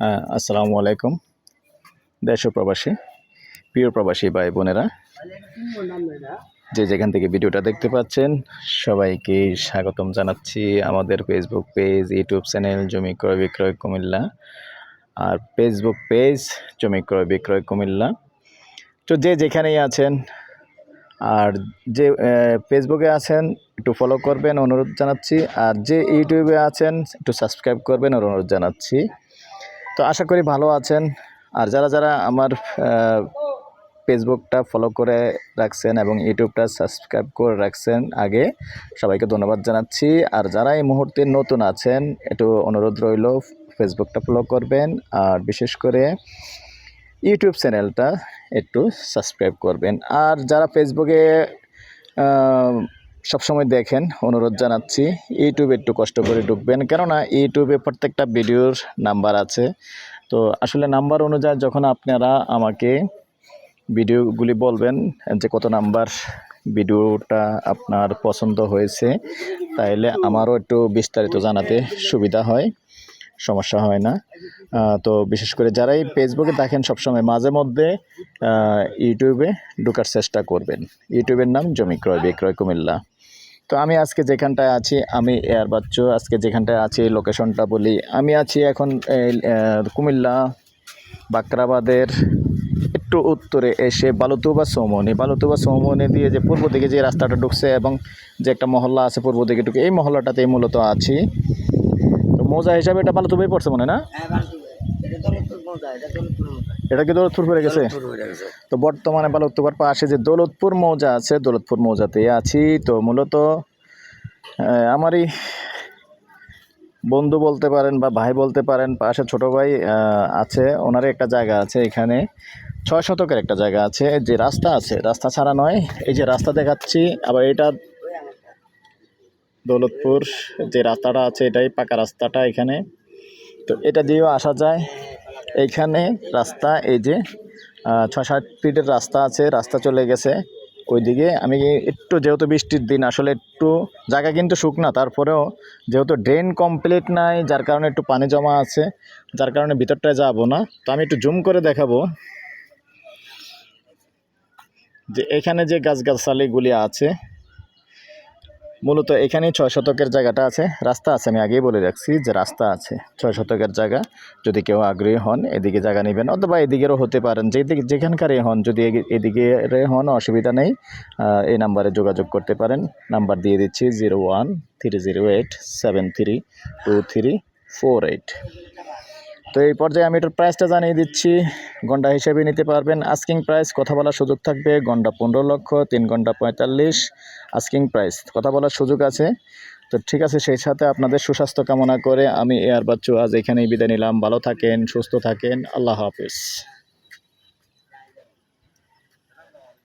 হ্যাঁ আসসালামু আলাইকুম। দেশ প্রবাসী, প্রিয় প্রবাসী ভাই বোনেরা, যে যেখান থেকে ভিডিওটা দেখতে পাচ্ছেন, সবাইকে স্বাগতম জানাচ্ছি আমাদের ফেসবুক পেজ ইউটিউব চ্যানেল জমি ক্রয় বিক্রয় কুমিল্লা। আর ফেসবুক পেজ জমি ক্রয় বিক্রয় কুমিল্লা। তো যে যেখানেই আছেন আর যে ফেসবুকে আছেন, একটু ফলো করবেন, অনুরোধ জানাচ্ছি। আর যে ইউটিউবে আছেন, একটু সাবস্ক্রাইব করবেন অনুরোধ জানাচ্ছি। তো আশা করি ভালো আছেন। আর যারা যারা আমার ফেসবুকটা ফলো করে রাখছেন এবং ইউটিউবটা সাবস্ক্রাইব করে রাখছেন আগে, সবাইকে ধন্যবাদ জানাচ্ছি। আর যারা এই মুহূর্তে নতুন আছেন, একটু অনুরোধ রইল ফেসবুকটা ফলো করবেন। আর বিশেষ করে ইউটিউব চ্যানেলটা একটু সাবস্ক্রাইব করবেন। আর যারা ফেসবুকে সবসময় দেখেন, অনুরোধ জানাচ্ছি ইউটিউবে একটু কষ্ট করে ঢুকবেন। কেননা ইউটিউবে প্রত্যেকটা ভিডিওর নাম্বার আছে। তো আসলে নাম্বার অনুযায়ী যখন আপনারা আমাকে ভিডিওগুলি বলবেন, যে কত নাম্বার ভিডিওটা আপনার পছন্দ হয়েছে, তাইলে আমারও একটু বিস্তারিত জানাতে সুবিধা হয়। সমস্যা হয় না। তো বিশেষ করে যারাই ফেসবুকে দেখেন সবসময়, মাঝে মধ্যে ইউটিউবে ঢোকার চেষ্টা করবেন। ইউটিউবের নাম জমি ক্রয় বিক্রয় কুমিল্লা। তো আমি আজকে যেখানটায় আছি, আমি এয়ার বাচ্চু আজকে যেখানটায় আছি লোকেশনটা বলি, আমি আছি এখন কুমিল্লা বাকরাবাদের একটু উত্তরে এসে বালুতুবা সৌমনি। বালুতুবা সৌমনি দিয়ে যে পূর্ব দিকে যে রাস্তাটা ঢুকছে এবং যে একটা মহল্লা আছে পূর্ব দিকে ঢুকে, এই মহল্লাটাতেই মূলত আছি। মৌজা হিসাবে এটা বালুতুবাই পড়ছে মনে হয় না? এটা কি দৌলতপুর পড়ে গেছে? তো বর্তমানে বালুতুবার পাশে যে দৌলতপুর মৌজা আছে দৌলতপুর মৌজাতে আছি। তো মূলত আমারই বন্ধু বলতে পারেন বা ভাই বলতে পারেন পাশে ছোট ভাই আছে। ওনারই একটা জায়গা আছে এখানে। ছয় শতকের একটা জায়গা আছে। যে রাস্তা আছে রাস্তা ছাড়া নয়। এই যে রাস্তা দেখাচ্ছি আবার এটা দৌলতপুর যে রাস্তাটা আছে এটাই পাকা রাস্তাটা এখানে। তো এটা দিয়েও আসা যায়। এইখানে রাস্তা এই যে ছয় সাত ফিটের রাস্তা আছে, রাস্তা চলে গেছে ওইদিকে। আমি একটু যেহেতু বৃষ্টির দিন, আসলে একটু জায়গা কিন্তু শুকনা, তারপরেও যেহেতু ড্রেন কমপ্লিট নাই, যার কারণে একটু পানি জমা আছে, যার কারণে ভিতরটায় যাব না। তো আমি একটু জুম করে দেখাবো যে এখানে যে গাছগাছালিগুলি আছে মূলত এখানেই ছয় শতকের জায়গাটা আছে, রাস্তা আছে, আমি আগেই বলে রাখছি যে রাস্তা আছে। ছয় শতকের জায়গা, যদি কেউ আগ্রহী হন, এদিকে জায়গা নেবেন অথবা এদিকেরও হতে পারেন যেদিকে যেখানকারই হন, যদি এদিকে হন, অসুবিধা নেই এই নাম্বারে যোগাযোগ করতে পারেন। নাম্বার দিয়ে দিচ্ছি zero one three zero eight seven three two three four eight. তো এই পর্যায়ে আমি এটার প্রাইসটা জানিয়ে দিচ্ছি। গন্ডা হিসেবে নিতে পারবেন। আস্কিং প্রাইস কথা বলার সুযোগ থাকবে গন্ডা পনেরো লক্ষ, তিন ঘণ্টা পঁয়তাল্লিশ আস্কিং প্রাইস কথা বলার সুযোগ আছে। তো ঠিক আছে, সেই সাথে আপনাদের সুস্বাস্থ্য কামনা করে আমি এয়ার বাচ্চু আজ এখানেই বিদায় নিলাম। ভালো থাকেন, সুস্থ থাকেন। আল্লাহ হাফিজ।